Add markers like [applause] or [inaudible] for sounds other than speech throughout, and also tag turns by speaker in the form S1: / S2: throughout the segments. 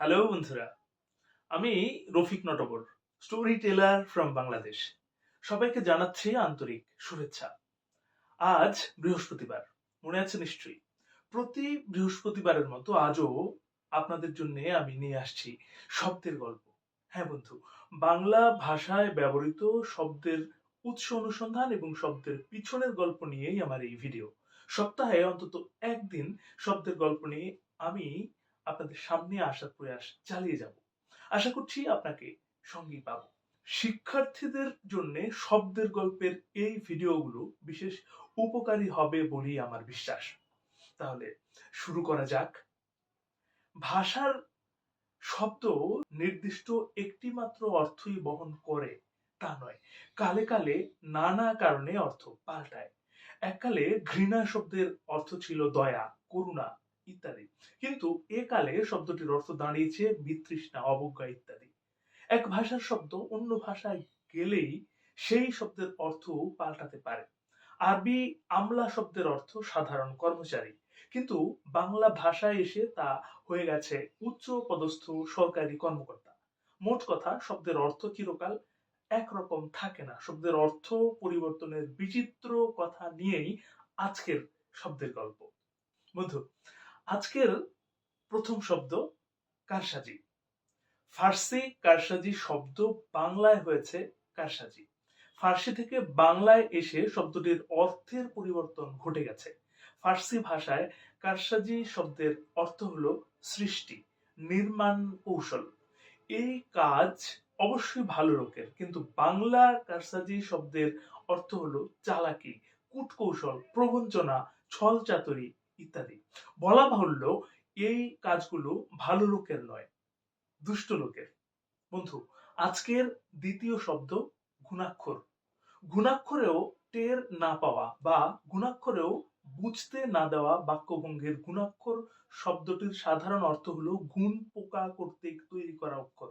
S1: Hello বন্ধুরা। আমি Rafiq Natabar story teller from Bangladesh সবাইকে জানাচ্ছি আন্তরিক শুভেচ্ছা। আজ বৃহস্পতিবার, মনে আছে নিশ্চয়ই? প্রতি বৃহস্পতিবারের মতো আজও আপনাদের জন্য আমি নিয়ে আসছি শব্দের গল্প। হ্যাঁ বন্ধু, বাংলা ভাষায় ব্যবহৃত শব্দের উৎস অনুসন্ধান এবং শব্দের পিছনের গল্প নিয়েই আমার এই ভিডিও সপ্তাহে অন্তত একদিন শব্দের গল্প নিয়ে আমি আপনাদের সামনে আসার প্রয়াস চালিয়ে যাব। আশা করছি আপনাকে সঙ্গী পাবো। শিক্ষার্থীদের জন্য শব্দের গল্পের এই ভিডিওগুলো বিশেষ উপকারী হবে বলেই আমার বিশ্বাস। তাহলে শুরু করা যাক। ভাষার শব্দ নির্দিষ্ট একটি মাত্র অর্থই বহন করে, তা নয়। কালে কালে নানা কারণে অর্থ পাল্টায়। এককালে ঘৃণা শব্দের অর্থ ছিল দয়া, করুণা ইত্যাদি। কিন্তু এ কালে শব্দটির অর্থ দাঁড়িয়েছে বিতৃষ্ণা, অবজ্ঞা ইত্যাদি। এক ভাষার শব্দ অন্য ভাষায় গেলেই সেই শব্দের অর্থ পাল্টাতে পারে। আরবি আমলা শব্দের অর্থ সাধারণ কর্মচারী। কিন্তু বাংলা ভাষায় এসে তা হয়ে গেছে উচ্চ পদস্থ সরকারি কর্মকর্তা। মোট কথা, শব্দের অর্থ চিরকাল একরকম থাকে না। শব্দের অর্থ পরিবর্তনের বিচিত্র কথা নিয়েই আজকের শব্দের গল্প। বন্ধু আজকের প্রথম শব্দ কারসাজি। ফার্সি কারসাজি শব্দ বাংলায় হয়েছে কারসাজি। ফার্সি থেকে বাংলায় এসে শব্দটির অর্থের পরিবর্তন ঘটে গেছে। ফার্সি ভাষায় কারসাজি শব্দের অর্থ হল সৃষ্টি, নির্মাণ, কৌশল। এই কাজ অবশ্যই ভালো লোকের কিন্তু বাংলা কারসাজি শব্দের অর্থ হলো চালাকি, কূটকৌশল, প্রবঞ্চনা ছল চাতুরি ইত্যাদি। বলা বাহুল্য, এই কাজগুলো ভালো লোকের নয়, দুষ্ট লোকের। বন্ধু, আজকের দ্বিতীয় শব্দ গুণাক্ষর গুণাক্ষরেও টের না পাওয়া বা গুণাক্ষরেও বুঝতে না দেওয়া বাক্যভঙ্গের গুণাক্ষর শব্দটির সাধারণ অর্থ হলো গুণ পোকা কর্তৃক তৈরি করা অক্ষর।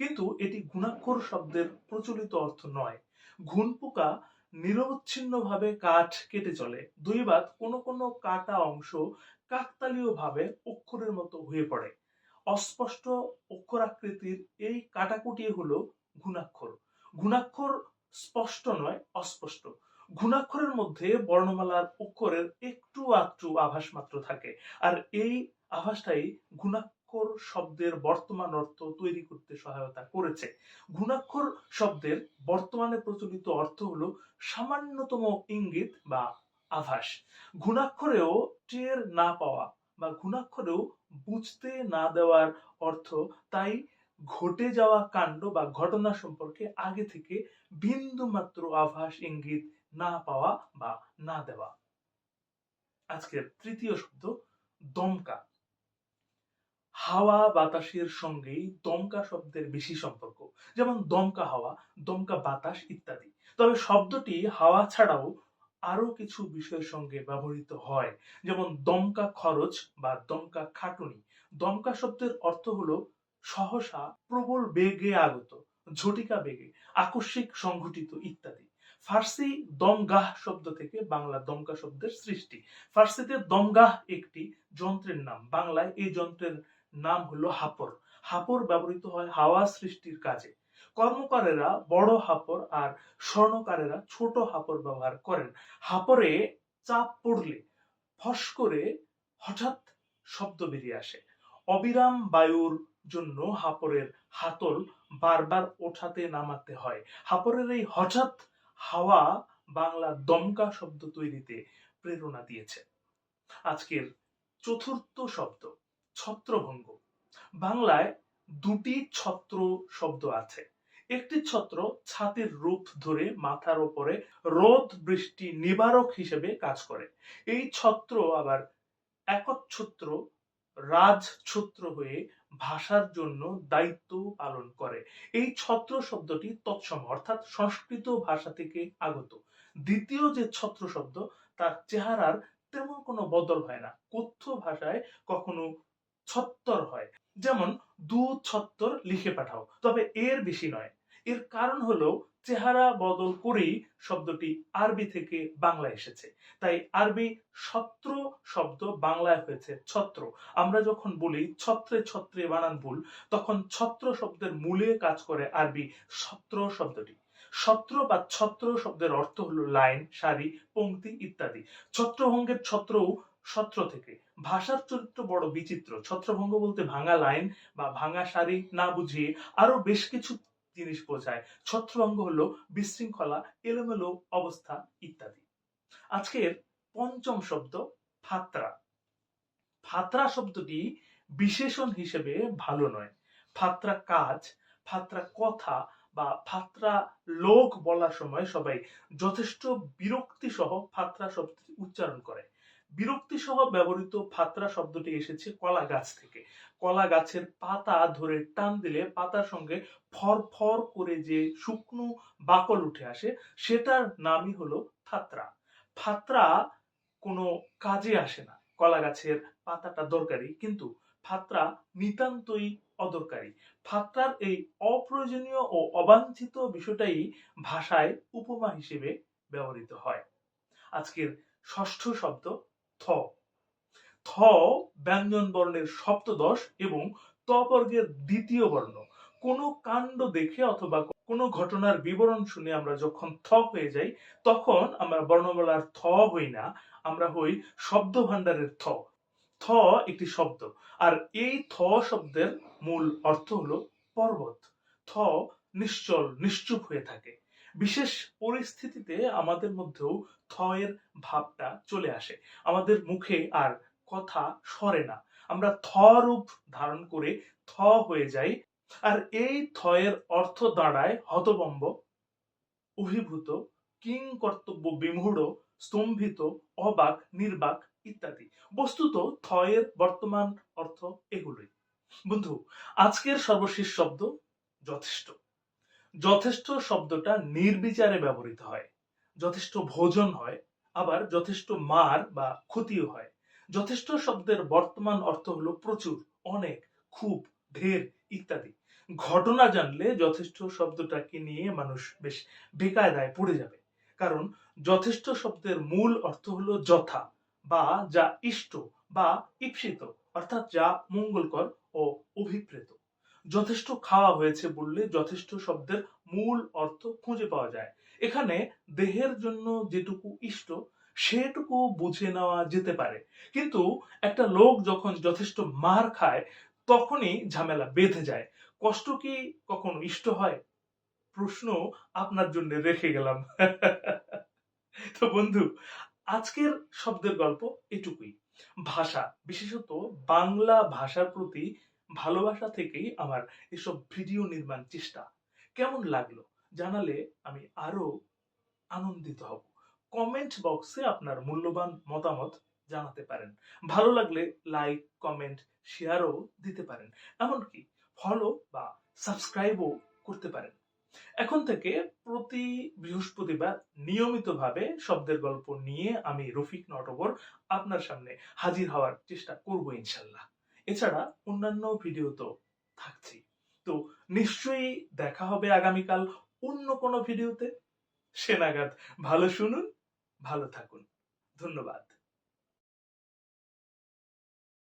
S1: কিন্তু এটি গুণাক্ষর শব্দের প্রচলিত অর্থ নয়। গুণ পোকা নিরবচ্ছিন্নভাবে কাঠ কেটে চলে। দৈবাত কোনো কোনো কাটা অংশ কাকতালীয় ভাবে অক্ষরের মতো হয়ে পড়ে। অস্পষ্ট অক্ষরাকৃতির এই কাটাকুটি হলো গুণাক্ষর গুণাক্ষর স্পষ্ট নয়, অস্পষ্ট। গুণাক্ষরের মধ্যে বর্ণমালার অক্ষরের একটু আধটু আভাস মাত্র থাকে। আর এই আভাসটাই গুণাক্ষর শব্দের বর্তমান অর্থ তৈরি করতে সহায়তা করেছে। গুণাক্ষর শব্দের বর্তমানে প্রচলিত অর্থ হলো সামান্যতম ইঙ্গিত বা আভাস। গুণাক্ষরেও টের না পাওয়া বা গুণাক্ষরেও বুঝতে না দেওয়ার অর্থ, তাই ঘটে যাওয়া কাণ্ড বা ঘটনা সম্পর্কে আগে থেকে বিন্দু মাত্র আভাস, ইঙ্গিত না পাওয়া বা না দেওয়া। আজকের তৃতীয় শব্দ, দমকা। হাওয়া বাতাসের সঙ্গেই দমকা শব্দের বেশি সম্পর্ক, যেমন দমকা হাওয়া, দমকা বাতাস ইত্যাদি। তবে শব্দটি হাওয়া ছাড়াও আরও কিছু বিষয়ের সঙ্গে ব্যবহৃত হয়, যেমন দমকা খরচ বা দমকা খাটুনি। দমকা শব্দের অর্থ হলো সহসা, প্রবল বেগে আগত, ঝটিকা বেগে, আকস্মিক সংঘটিত ইত্যাদি। ফার্সি দমগাহ শব্দ থেকে বাংলা দমকা শব্দের সৃষ্টি। ফার্সিতে দমগাহ একটি যন্ত্রের নাম। বাংলায় এই যন্ত্রের নাম হলো হাপর। হাপর ব্যবহৃত হয় হাওয়া সৃষ্টির কাজে। কর্মকারেরা বড় হাপর আর স্বর্ণকারেরা ছোট হাপর ব্যবহার করেন। হাপরে চাপ পড়লে ফস করে হঠাৎ শব্দ বেরিয়ে আসে। অবিরাম বায়ুর জন্য হাপরের হাতল বারবার ওঠাতে নামাতে হয়। হাপরের এই হঠাৎ হাওয়া বাংলা দমকা শব্দ তৈরিতে প্রেরণা দিয়েছে। আজকের চতুর্থ শব্দ। ছত্রভঙ্গ। বাংলায় দুটি ছত্র শব্দ আছে। একটি ছত্র ছাতির রূপ ধরে মাথার ওপরে রোদ বৃষ্টি নিবারক হিসেবে কাজ করে। এই ছত্র আবার একচ্ছত্র, রাজছত্র হয়ে ভাষার জন্য দায়িত্ব পালন করে। এই ছত্র শব্দটি তৎসম, অর্থাৎ সংস্কৃত ভাষা থেকে আগত। দ্বিতীয় যে ছত্র শব্দ, তার চেহারার তেমন কোনো বদল হয় না। কথ্য ভাষায় কখনো ছত্তর হয়। যেমন দু ছত্তর লিখে পাঠাও। তবে এর বেশি নয়। এর কারণ হলো, চেহারা বদল করেই শব্দটি আরবি থেকে বাংলা এসেছে। তাই আরবি ছত্র শব্দ বাংলায় হয়েছে ছত্র। আমরা যখন বলি, ছত্রে ছত্রে বানান ভুল, তখন ছত্র শব্দের মূলে কাজ করে আরবি ছত্র শব্দটি। ছত্র বা ছত্র শব্দের অর্থ হলো লাইন, সারি, পংক্তি ইত্যাদি। ছত্রভঙ্গের ছত্রও ছত্র থেকে। ভাষার চরিত্র বড় বিচিত্র। ছত্রভঙ্গ বলতে ভাঙা লাইন বা ভাঙা সারি না বুঝিয়ে আরও বেশ কিছু জিনিস বোঝায়। ছত্রভঙ্গ হলো বিশৃঙ্খলা, এলোমেলো অবস্থা ইত্যাদি। আজকের পঞ্চম শব্দ ফাত্রা। ফাত্রা শব্দটি বিশেষণ হিসেবে ভালো নয়। ফাত্রা কাজ, ফাত্রা কথা বা ফাত্রা লোক বলার সময় সবাই যথেষ্ট বিরক্তি সহ ফাত্রা শব্দটি উচ্চারণ করে। বিরক্তি সহ ব্যবহৃত ফাতরা শব্দটি এসেছে কলা গাছ থেকে। কলা গাছের পাতা ধরে টান দিলে পাতার সঙ্গে ফর ফর করে যে শুকনো বাকল উঠে আসে, সেটার নামই হলো ফাতরা। ফাতরা কোনো কাজে আসে না। কলা গাছের পাতাটা দরকারি, কিন্তু ফাতরা নিতান্তই অদরকারি। ফাতরার এই অপ্রয়োজনীয় ও অবাঞ্ছিত বিষয়টাই ভাষায় উপমা হিসেবে ব্যবহৃত হয়। আজকের ষষ্ঠ শব্দ থ। থ ব্যঞ্জন বর্ণের সপ্তদশ এবং ত বর্গের দ্বিতীয় বর্ণ। কোনো কাণ্ড দেখে অথবা কোনো ঘটনার বিবরণ শুনে আমরা যখন থ হয়ে যাই, তখন আমরা বর্ণমালার থ হই না, আমরা হই শব্দ ভাণ্ডারের থ। থ একটি শব্দ। আর এই থ শব্দের মূল অর্থ হলো পর্বত। থ নিশ্চল, নিশ্চুপ হয়ে থাকে। বিশেষ পরিস্থিতিতে আমাদের মধ্যেও থয়ের ভাবটা চলে আসে। আমাদের মুখে আর কথা সরে না। আমরা থ রূপ ধারণ করে থ হয়ে যাই। আর এই থয়ের অর্থ দাঁড়ায় হতবম্ব, অভিভূত কিং কর্তব্য বিমূঢ়, স্তম্ভিত, অবাক, নির্বাক ইত্যাদি। বস্তুত থয়ের বর্তমান অর্থ এগুলোই। বন্ধু, আজকের সর্বশেষ শব্দ যথেষ্ট। যথেষ্ট শব্দটা নির্বিচারে ব্যবহৃত হয়। যথেষ্ট ভোজন হয়, আবার যথেষ্ট মার বা ক্ষতিও হয়। যথেষ্ট শব্দের বর্তমান অর্থ হলো প্রচুর, অনেক, খুব, ঢের ইত্যাদি। ঘটনা জানলে যথেষ্ট শব্দটাকে নিয়ে মানুষ বেশ বেকায়দায় পড়ে যাবে। কারণ যথেষ্ট শব্দের মূল অর্থ হলো যথা বা যা ইষ্ট বা ঈপ্সিত, অর্থাৎ যা মঙ্গলকর ও অভিপ্রেত। যথেষ্ট খাওয়া হয়েছে বললে যথেষ্ট শব্দের মূল অর্থ খুঁজে পাওয়া যায়। এখানে দেহের জন্য যেটুকু ইষ্ট, সেটুকু বুঝে নেওয়া যেতে পারে। কিন্তু একটা লোক যখন যথেষ্ট মার খায়, তখনই ঝামেলা বেঁধে যায়। কষ্ট কি কখনো ইষ্ট হয়? প্রশ্ন আপনার জন্য রেখে গেলাম। [laughs] তো বন্ধু, আজকের শব্দের গল্প এটুকুই। ভাষা, বিশেষত বাংলা ভাষার প্রতি ভালোবাসা থেকেই আমার এসব ভিডিও নির্মাণ চেষ্টা। কেমন লাগল জানালে আমি আরও আনন্দিত হব। কমেন্ট বক্সে আপনার মূল্যবান মতামত জানাতে পারেন। ভালো লাগলে লাইক, কমেন্ট, শেয়ারও দিতে পারেন। এমনকি ফলো বা সাবস্ক্রাইবও করতে পারেন। এখন থেকে প্রতি বৃহস্পতিবার নিয়মিতভাবে শব্দের গল্প নিয়ে আমি রফিক নটবর আপনার সামনে হাজির হওয়ার চেষ্টা করব ইনশাল্লাহ। এছাড়া অন্যান্য ভিডিও তো থাকছি তো নিশ্চয়ই দেখা হবে আগামীকাল অন্য কোনো ভিডিওতে সে নাগাদ ভালো শুনুন, ভালো থাকুন। ধন্যবাদ।